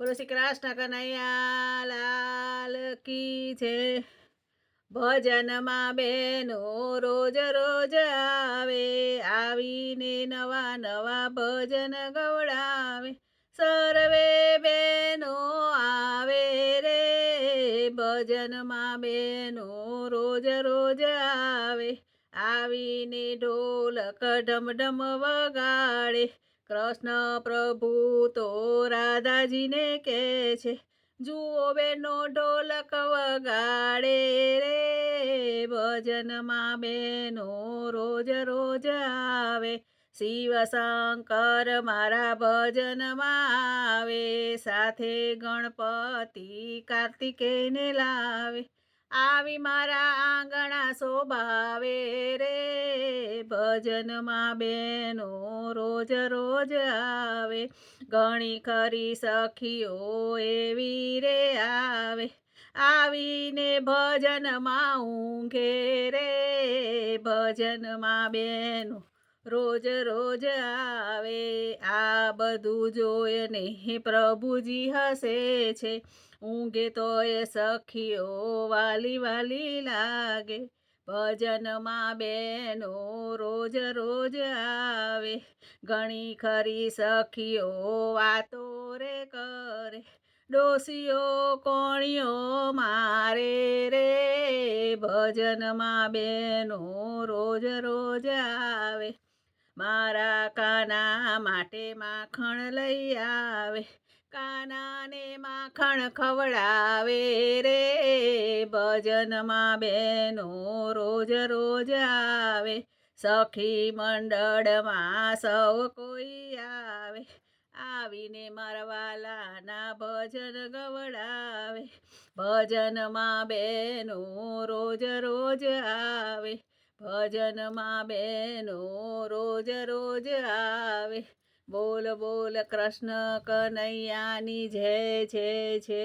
બોલો શ્રી કૃષ્ણ કનૈયા લાલ કી છે? ભજનમાં બેનો રોજ રોજ આવે, આવીને નવા નવા ભજન ગવડાવે. સર્વે બેનો આવે રે, ભજનમાં બેનો રોજ રોજ આવે. આવીને ઢોલક ઢમઢમ વગાડે કૃષ્ણ પ્રભુ તો રાધાજીને કહે છે, જુઓ બેનો ઢોલક વગાડે રે, ભજનમાં બેનો રોજ રોજ આવે, શિવ શંકર મારા ભજનમાં આવે, સાથે ગણપતિ કાર્તિકેયને લાવે, આવી મારા આંગણા શોભાવે રે. ભજનમાં બેનો રોજ રોજ આવે. ઘણી ખરી સખીઓ એવી રે આવે. આવીને ભજનમાં ઊંઘે રે. ભજનમાં બેનો રોજ રોજ આવે. આ બધું જોઈને પ્રભુજી હસે છે. ઊંઘે તો એ સખીઓ વાલી વાલી લાગે. ભજનમાં બેનો રોજ રોજ આવે. ઘણી ખરી સખીઓ વાતો રે કરે. ડોસીઓ કોણીઓ મારે રે. ભજનમાં બેનો રોજ રોજ આવે. મારા કાના માટે માખણ લઈ આવે. કાનાને માખણ ખવડાવે રે. ભજનમાં બેનો રોજ રોજ આવે. સખી મંડળમાં સૌ કોઈ આવે. આવીને મારવાલાના ભજન ગવડાવે. ભજનમાં બેનો રોજ રોજ આવે. ભજનમાં બેનો રોજ રોજ આવે. બોલ બોલ કૃષ્ણ કનૈયાની જય જય છે